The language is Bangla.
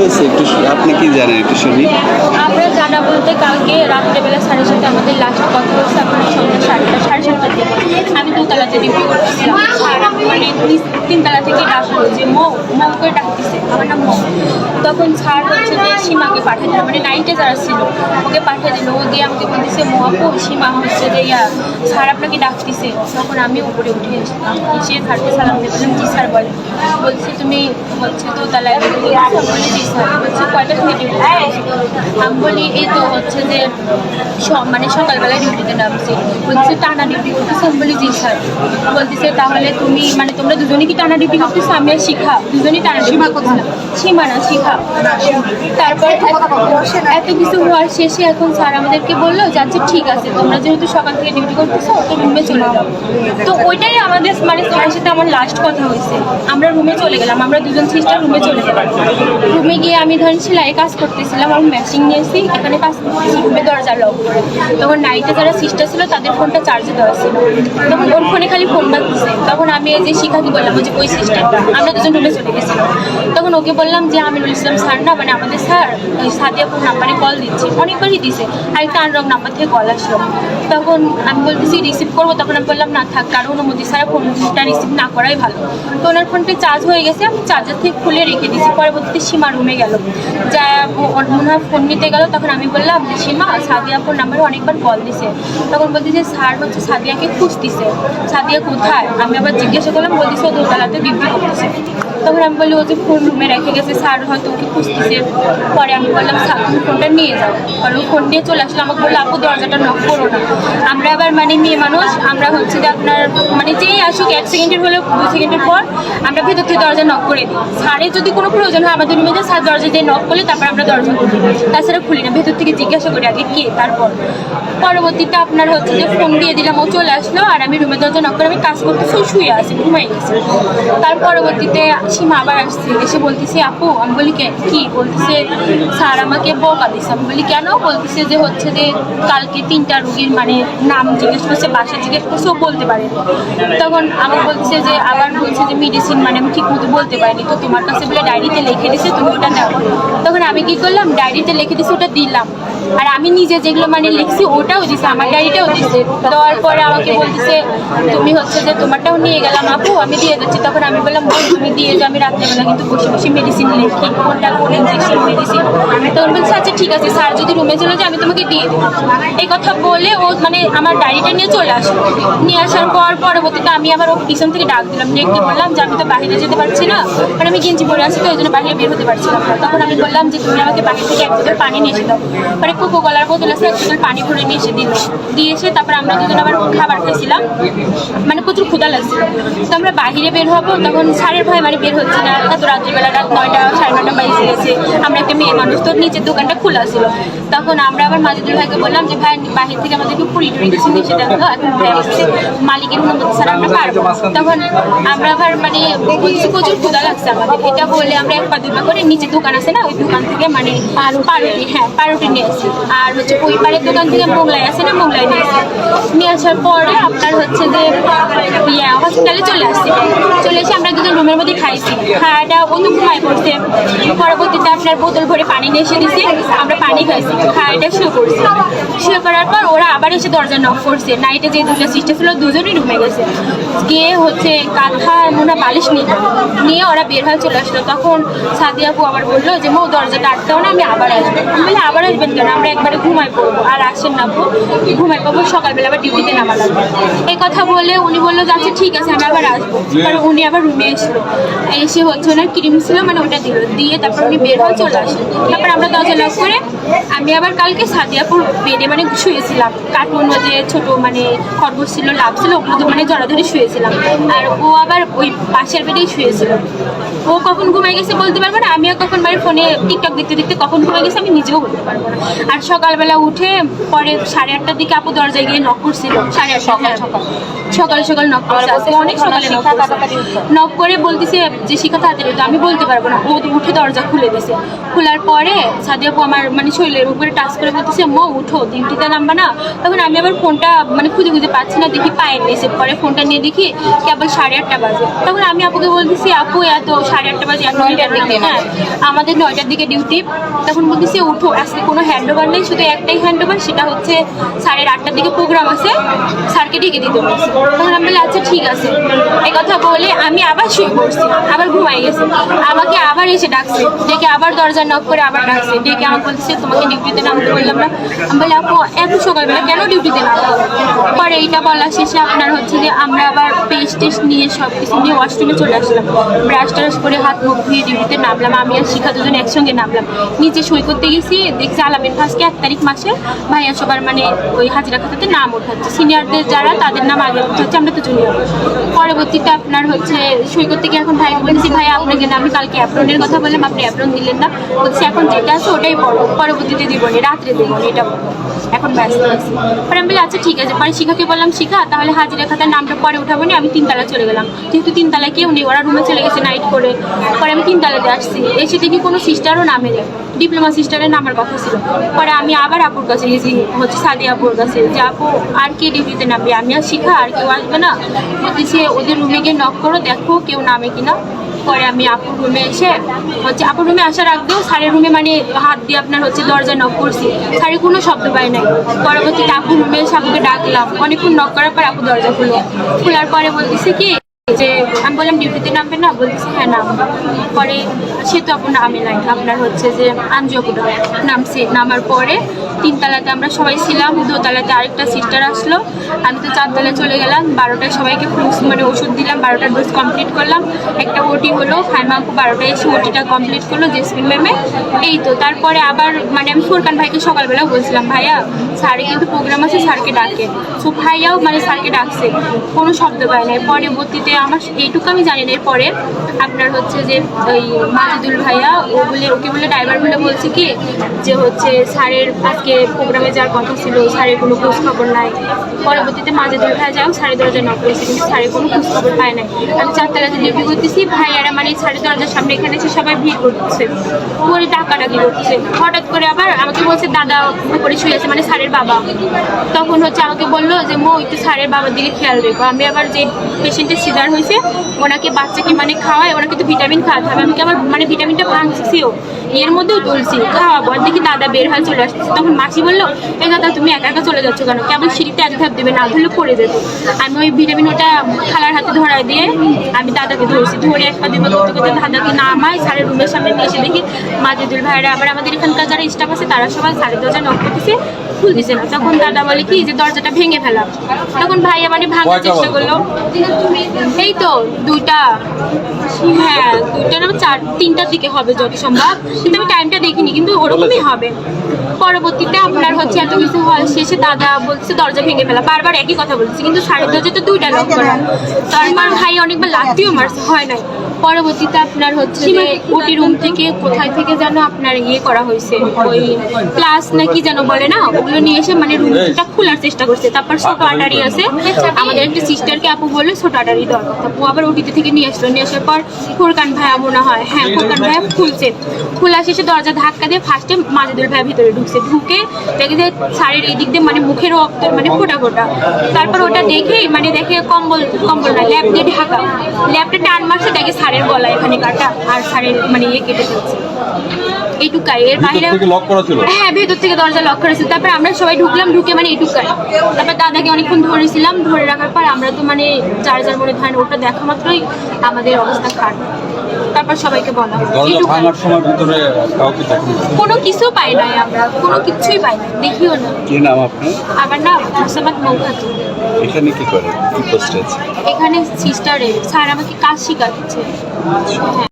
হয়েছে একটু আপনি কি জানেন একটু শুনি। আমরা জানা বলতে কালকে রাত্রেবেলা সাড়ে সাথে আমাদের লাস্ট কথা হচ্ছে আপনার সন্ধ্যা সাতটা, সাড়ে সাতটার দিকে। আমি দোতলাতে ডিউটি করতেছিলাম। মানে তিনতলা থেকে ডাকলো যে, মৌ মৌ করে ডাকতেছে, আমার নাম মৌ। তখন স্যার হচ্ছে যে, সীমাকে পাঠিয়ে দিল। মানে নাইটে যারা ছিল, ওকে পাঠিয়ে দিল। ও দিয়ে আমাকে বলতেছে, মৌ আপু, সীমা হচ্ছে যে, ইয়া, স্যার আপনাকে ডাকতেছে। তখন আমি উপরে উঠে এসেছিলাম। এসে স্যারকে সালাম দিয়ে বললাম, জি স্যার বলে বলছে, তুমি হচ্ছে ডিউটি করছ?" বলি জি স্যার বলছে কয়টা থেকে আমি বলি, এই তো হচ্ছে যে মানে সকালবেলা ডিউটিতে নামছে। বলছে টানা ডিউটি করতেছে আমি বলি জি স্যার বলতেছে তাহলে তুমি মানে তোমরা দুজনেই কি টানা ডিউটি করতেছো? আমি আর শিখা। দুজনেই টানা ডিউটি কোথায়? সীমা না শিখা। তারপর এত- কিছু হওয়ার শেষে এখন স্যার আমাদেরকে বলল যে আচ্ছা ঠিক আছে তোমরা যেহেতু সকাল থেকে ডিউটি করতেছো তো রুমে চলে যাও। তো ওইটাই আমাদের মানে স্যারের সাথে আমার লাস্ট কথা হয়েছে। আমরা রুমে চলে গেলাম। আমরা দুজন সিস্টার রুমে চলে গেলাম। রুমে গিয়ে আমি ধরেন সেলাই কাজ করতেছিলাম আমি মেশিন নিয়েছি এখানে কাজ করতেছি রুমে দরজা লক তখন নাইটে যারা সিস্টার ছিল তাদের ফোনটা চার্জে দেওয়া ছিল। তখন ওর ফোনে খালি ফোন বাজতেছে তখন আমি যে শিখাকে বললাম, ওই যে ওই সিস্টারটা আমরা দুজন রুমে চলে গেছিলাম। তখন ওকে বললাম যে, আমিনুল ইসলাম স্যার না মানে আমাদের স্যার, ওই সাদিয়াপুর নাম্বারে কল দিচ্ছে। অনেকবারই দিছে, আরেকটা আনরং নাম্বার থেকে কল আসলো। তখন আমি বলতেছি রিসিভ করব? তখন আমি বললাম, না থাক কারণ মোদি স্যার ফোনটা রিসিভ না করাই ভালো। তো ওনার ফোনটা চার্জ হয়ে গেছে, আমি চার্জার থেকে খুলে রেখে দিয়েছি। পরবর্তীতে সীমা রুমে গেল। যা মনে হয় ফোন নিতে গেল, তখন আমি বললাম যে, সীমা সাদিয়াপুর নাম্বারে অনেকবার কল দিছে। তখন বলতেছে, স্যার হচ্ছে সাদিয়াকে খুঁজতেছে। সাদিয়া কোথায়? আমি আবার জিজ্ঞাসা করলাম বলছি ও দোতলাতে ডিউটি করতেছে। তখন আমি বললি ও যে ফোন রুমে রেখে গেছে স্যার হয়তো ওকে খুঁজতেছে। পরে আমি বললাম স্যার তুমি ফোনটা নিয়ে যাও। ও ফোন নিয়ে চলে আসলো, আমাকে বলল, আপু, দরজাটা নক করো না। আমরা আবার মানে মেয়ে মানুষ, আমরা হচ্ছে যে আপনার মানে যেই আসুক, এক সেকেন্ডের হলে দু সেকেন্ডের পর আমরা ভেতর থেকে দরজা নক করে দিই। স্যারের যদি কোনো প্রয়োজন হয় আমাদের রুমে যে স্যার দরজা দিয়ে নক করলে তারপর আমরা দরজা খুলি। তাছাড়া খুলি না, ভেতর থেকে জিজ্ঞাসা করি আগে কে, তারপর। পরবর্তীতে আপনার হচ্ছে যে ফোন দিয়ে দিলাম, ও চলে আসলো, আর আমি রুমের দরজা নক করে আমি কাজ করতে শুয়ে আছি ঘুমাই গেছি। তার পরবর্তীতে সীমা আবার আসছে। এসে বলতেছে, আপু, আমি বলি, "কে- বলতেছে, স্যার আমাকে বকা দিছে। আমি বলি, কেন? বলতেছে যে হচ্ছে যে কালকে তিনটা রুগীর মানে নাম জিজ্ঞেস করছে, বাসা জিজ্ঞেস করছে, ও বলতে পারে। তখন আমাকে বলছে যে, আবার বলছে যে মেডিসিন মানে আমি ঠিক মতো বলতে পারিনি। তো তোমার কাছে বলে, ডায়েরিতে লিখে দিছে, তুমি ওটা নাও। তখন আমি কি করলাম, ডায়েরিতে লিখে দিছে, ওটা দিলাম। আর আমি নিজে যেগুলো মানে লিখছি ওটাও দিছে, আমার ডায়েরিটাও দিছে। দেওয়ার পরে আমাকে বলতেছে, তুমি হচ্ছে যে তোমারটাও নিয়ে গেলাম আপু, আমি দিয়ে দিচ্ছি। তখন আমি বললাম বোন তুমি দিয়ে যাও, আমি রাত্রেবেলা কিন্তু বসে বসে মেডিসিন লিখি, কোনটা কোন ইঞ্জেকশন মেডিসিন তখন বলছে আচ্ছা ঠিক আছে স্যার যদি রুমে চলে যায়, আমি তোমাকে দিয়ে দেবো। এই কথা বলে ও মানে আমার ডায়েরিটা নিয়ে চলে আসলো। নিয়ে আসার পর পরবর্তীতে আমি আবার ও পিছন থেকে ডাক দিলাম ডেকে বললাম যে আমি তো বাইরে যেতে পারছি না কারণ আমি গেঞ্জি পরে আছি, তো ওই জন্য বাইরে বের হতে পারছিলাম না। তখন আমি বললাম যে, তুমি আমাকে বাইরে থেকে এক বোতল পানি নিয়ে এসে পরে কোকো কলার বোতল আছে এক পানি ভরে নিয়ে এসে দিল দিয়ে এসে তারপর আমরা দুজন আবার খাবার খাইছিলাম। মানে প্রচুর ক্ষুধা লাগছিল তো আমরা বাইরে বের হব, তখন সাড়ের ভয় মানে বের হচ্ছে না। এত রাত্রিবেলা রাত নয়টা, সাড়ে নয়টা বাইশে গেছে। আমরা একটা মেয়ে মানুষ, তো নিচের দোকানটা খোলা ছিল। তখন আমরা আবার মাজুদুল ভাইকে বললাম যে, ভাই, বাহির থেকে আমাদেরকে পুরি টুরি কিছু নিয়ে দেন তো। এখন মালিকের অনুমতি ছাড়া আমরা পারব তখন আমরা আবার মানে বলছি, প্রচুর ক্ষুধা লাগছে আমাদের। এটা বলে আমরা এক পা দুই পা করে নিচে দোকান আছে না, ওই দোকান থেকে মানে পারুটি হ্যাঁ পারুটি নিয়ে আর হচ্ছে ওই পাড়ের দোকান থেকে মোগলাই আছে না, মোগলাই নিয়ে আসি নিয়ে আসার পরে আপনার হচ্ছে যে ইয়ে হসপিটালে চলে আসছি। চলে এসে আমরা দুজন রুমের মধ্যে খাইছি। খাওয়াটা ও তো ঘুমাই পড়ছে। পরবর্তীতে আপনার বোতল ভরে পানি নিয়ে এসে দিছি। আমরা পানি খাইছি। খাওয়াটা শুয়ে করছি। শুয়ে করার পর ওরা আবার এসে দরজা নক করছে। নাইটে যে দুটো সিস্টার ছিল, দুজনই রুমে গেছে। গিয়ে হচ্ছে কাঁথা মনে বালিশ নিয়ে নিয়ে ওরা বের হয়ে চলে আসলো। তখন সাদিয়াপু আবার বলল যে, মো, দরজাটা আটকাও না, আমি আবার আসব। আমি বলি আবার আসবেন কেন? আমরা একবারে ঘুমাই পড়ব। আর আসেন না আপু ঘুমাই পাবো সকালবেলা আবার ডিউটিতে নামা লাগবে। এই কথা বলে উনি বলল যে আচ্ছা ঠিক আছে আমি আবার আসব। কারণ উনি আবার রুমে এসলো। এসে হচ্ছে ওনার ক্রিম ছিল মানে ওটা দিল। দিয়ে তারপর উনি বের হয়ে চলে আসেন। তারপর আমরা দরজা লক করে আমি আবার কালকে সাদিয়াপুর বেডে মানে শুয়েছিলাম। কার্টুন যে ছোট মানে খরগোশ ছিল লাভ ছিল ওগুলো তো মানে জড়াধরে শুয়েছিলাম। আর ও আবার ওই পাশের বেডেই শুয়েছিল। ও কখন ঘুমাই গেছে বলতে পারব না। আমিও কখন মানে ফোনে টিকটক দেখতে দেখতে কখন ঘুমাই গেছে আমি নিজেও বলতে পারব না। আর সকালবেলা উঠে পরে সাড়ে আটটার দিকে আপু দরজায় গিয়ে নক করছিল। সাড়ে আটটা হ্যাঁ। সকাল সকাল। নক করছে। অনেক সকালে নক করে বলতেছে যে শিখা তাড়াতাড়ি তো আমি বলতে পারব না। ও উঠে দরজা খুলে দিছে। খোলার পরে সাদিয়াপু আমার মানে শরীরের উপরে টাচ করে বলতেছে মো উঠো। ডিউটিতে নামবা না। তখন আমি আবার ফোনটা মানে খুঁজে খুঁজে পাচ্ছি না। দেখি পায়ের নিচে। পরে ফোনটা নিয়ে দেখি কেবল সাড়ে আটটা বাজে। তখন আমি আপুকে বলতেছি আপু এত সাড়ে আটটা বাজে নয়টার দিকে। হ্যাঁ আমাদের নয়টার দিকে ডিউটি। তখন বলতেছে উঠো আজকে কোনো হ্যান্ড ওভার নেই শুধু একটাই হ্যান্ড ওভার সেটা হচ্ছে সাড়ে আটটার দিকে প্রোগ্রাম আছে স্যারকে ডেকে দিতে বলছে। তখন আমি বলি আচ্ছা ঠিক আছে। এই কথা বলে আমি আবার শুয়ে পড়ছি আবার ঘুমাই গেছি। আমাকে আবার এসে ডাকছে ডেকে আবার দরজা নক করে আবার ডাকছে। ডেকে আমাকে বলছে তোমাকে ডিউটিতে নামতে বললাম না। আমি বলি আপু এত সকালবেলা কেন ডিউটিতে নামবো পরে এইটা বলা শেষে আপনার হচ্ছে যে আমরা আবার পেস্ট টেস্ট নিয়ে সব কিছু নিয়ে ওয়াশরুমে চলে আসলাম। ব্রাশ টাশ করে হাত মুখ ধুয়ে ডিউটিতে নামলাম, আমি আর শিখা দুজন একসঙ্গে নামলাম। নিচে সই করতে গেছি, দেখছি আলামের ফার্স্টে এক তারিখ মাসে ভাইয়া সবার মানে ওই হাজিরা খাতাতে নাম ওঠাচ্ছে। সিনিয়রদের যারা, তাদের নাম আগে উঠাচ্ছে আমরা তো জুনিয়র পরবর্তীতে আপনার হচ্ছে সই করতে গিয়ে এখন ভাইকে বলছি ভাই আপনাকে না, আমি কালকে অ্যাপ্রনের কথা বললাম, আপনি অ্যাপ্রন দিলেন না। বলছি, এখন যেটা আছে, ওটাই পরবর্তীতে দিবনি রাত্রে দিবনি এটা। এখন ব্যস্ত আছি। পরে আমি বলি আচ্ছা ঠিক আছে। পরে শিখাকে বললাম, শিখা, তাহলে হাজিরা খাতার নামটা পরে উঠাবো না, আমি তিনতলা চলে গেলাম। যেহেতু তিনতলা কেউ নেই, ওরা রুমে চলে গেছে নাইট করে। পরে আমি তিনতলাতে আসছি। এসে দেখি কোনো সিস্টারও নামে নেই। ডিপ্লোমা সিস্টারের নামার কথা ছিল। পরে আমি আবার আপুর কাছে গেছি, হচ্ছে সাদি আপুর কাছে, যে, আপু, আর কে ডিউটিতে নামবে? আমি আর শিখা, আর কেউ আসবে না? বলতেছে, ওদের রুমে গিয়ে নক করো, দেখো কেউ নামে কিনা। পরে আমি আপুর রুমে এসে হচ্ছে আপুর রুমে আসার আগেও স্যারের রুমে মানে হাত দিয়ে আপনার হচ্ছে দরজা নক করছি। স্যারের কোনো শব্দ পাই নাই। পরবর্তীতে আপুর রুমে এসে আপুকে ডাকলাম। অনেকক্ষণ নক করার পর আপু দরজা খুলল। খোলার পরে বলতেছে কি যে আমি বললাম ডিউটিতে নামবে না, বলতেছে হ্যাঁ নাম পরে সে তো আপনার নামে নাই, আপনার হচ্ছে যে আঞ্জুপুরা নামছে, নামার পরে তিনতলাতে আমরা সবাই ছিলাম, দোতলাতে আরেকটা সিস্টার আসলো। আমি তো চারতলায় চলে গেলাম, বারোটায় সবাইকে ফ্রুটস মানে ওষুধ দিলাম বারোটার ডোজ কমপ্লিট করলাম। একটা ওটি হলো ফাইমাকু বারোটায় এসে ওটিটা কমপ্লিট করল, জেসমিন ম্যামে। এই তো, তারপরে আবার মানে আমি ফুরকান ভাইকে সকালবেলা বলছিলাম, ভাইয়া স্যারে কিন্তু প্রোগ্রাম আছে, স্যারকে ডাকে। সো ভাইয়াও মানে স্যারকে ডাকছে, কোনো শব্দ পায় নাই পরবর্তীতে আমার এইটুকু আমি জানি না। এরপরে আপনার হচ্ছে যে ওই মাজুদুল ভাইয়া, ও বলে ওকে বলে ড্রাইভার বলে বলছে কি, যে হচ্ছে স্যারের আজকে প্রোগ্রামে যাওয়ার কথা ছিল, স্যারের কোনো খোঁজ খবর নাই। পরবর্তীতে মাজুদুল ভাইয়া যাও সাড়ে দরজায় নক করেছে, কিন্তু স্যারের কোনো খোঁজ খবর পায় নাই। আমি চারতলাতে ডিউটি করতেছি, ভাইয়ারা মানে সাড়ে দরজার সামনে এখানে এসে সবাই ভিড় করতেছে করে ডাকাডাকি করতেছে হঠাৎ করে আবার আমাকে বলছে, দাদা, উপরে শুয়ে আছে মানে স্যারের বাবা। তখন হচ্ছে আমাকে বলল যে, মো, একটু স্যারের বাবার দিকে খেয়াল রেখো। আমি আবার যে পেশেন্টের সিজার হয়েছে, ওনাকে বাচ্চাকে মানে খাওয়ায়, ওনাকে তো ভিটামিন খাওয়াতে হবে। আমি আমার মানে ভিটামিনটা ভাঙছিও? এর মধ্যেও তুলছি। খাওয়াবো। দেখি দাদা বের হয়ে চলে আসছে। তখন মাসি বলল এ দাদা, তুমি একা একা চলে যাচ্ছ কেন? কেবল সিঁড়িতে এক ধাপ দেবে না ধরলে পড়ে যেত আমি ওই ভিটামিন ওটা খালার হাতে ধরায় দিয়ে আমি দাদাকে ধরছি। ধরে একটা দিব করতে করতে দাদাকে নামাই স্যারের রুমের সামনে নিয়ে এসে দেখি মাজেদুল ভাইরা আবার আমাদের এখানকার যারা স্টাফ আছে তারা সবাই স্যারের দরজা নক করতেছে খুল দিছে না। তখন দাদা বলে কি যে দরজাটা ভেঙে ফেলা তখন ভাইয়া মানে ভাঙার চেষ্টা করল। এই তো দুইটা হ্যাঁ দুইটা না চার তিনটার দিকে হবে যত সম্ভব। কিন্তু আমি টাইমটা দেখিনি কিন্তু ওরকমই হবে। পরবর্তীতে আপনার হচ্ছে এত কিছু হয় শেষে দাদা বলছে দরজা ভেঙে ফেলা, বারবার একই কথা বলছি কিন্তু সাড়ে দরজাতে দুইটা লক করা। আমার ভাই অনেকবার লাগতেও মারছে, হয় নাই। পরবর্তীতে আপনার হচ্ছে যে ওটি রুম থেকে কোথায় থেকে যেন আপনার ইয়ে করা হয়েছে? ওই প্লাস নাকি যেন বলে না ওগুলো নিয়ে এসে মানে রুমটা খোলার চেষ্টা করছে। তারপর ছোট আটারি আছে। আমাদের একটা সিস্টারকে আপু বললে ছোট আটারি দরকার আপু আবার ওটিতে থেকে নিয়ে আসলো। নিয়ে আসার পর ফোরকান ভাইয়া মনে হয় হ্যাঁ ফোরকান ভাইয়া খুলছে। খোলা শেষে দরজা ধাক্কা দিয়ে ফার্স্টে মাজেদুল ভাইয়া ভিতরে ঢুকছে। ঢুকে দেখে যে শাড়ির এই দিক দিয়ে মানে মুখের রক্ত মানে ফোটা ফোটা। তারপর ওটা দেখে মানে দেখে কম্বল কম্বল না ল্যাপ দিয়ে ঢাকা। ল্যাপটা টান মারছে দেখে সারের গলা এখানে কাটা আর সারের মানে ইয়ে কেটে ফেলছে। এইটুকাই। এর বাইরে লক করা ছিল? হ্যাঁ ভেতর থেকে দরজা লক তারপর আমরা সবাই ঢুকলাম ঢুকে মানে এটুকাই তারপর দাদাকে অনেকক্ষণ ধরেছিলাম ধরে রাখার পর আমরা তো মানে চার্জার যার মনে ধরেন ওটা দেখা মাত্রই আমাদের অবস্থা খারাপ। তারপর সবাইকে বলা। ভাঙার সময় ভিতরে কাউকে কোনো কিছু পাই নাই আমরা কোনো কিছুই পাই নাই দেখিও না। কি নাম আপনার? আমার না মুসামাদ মৌখাতু এখানে কি করে? কি পোস্ট আছে এখানে সিস্টারে স্যার আমাকে কাজ শেখাচ্ছে। হ্যাঁ।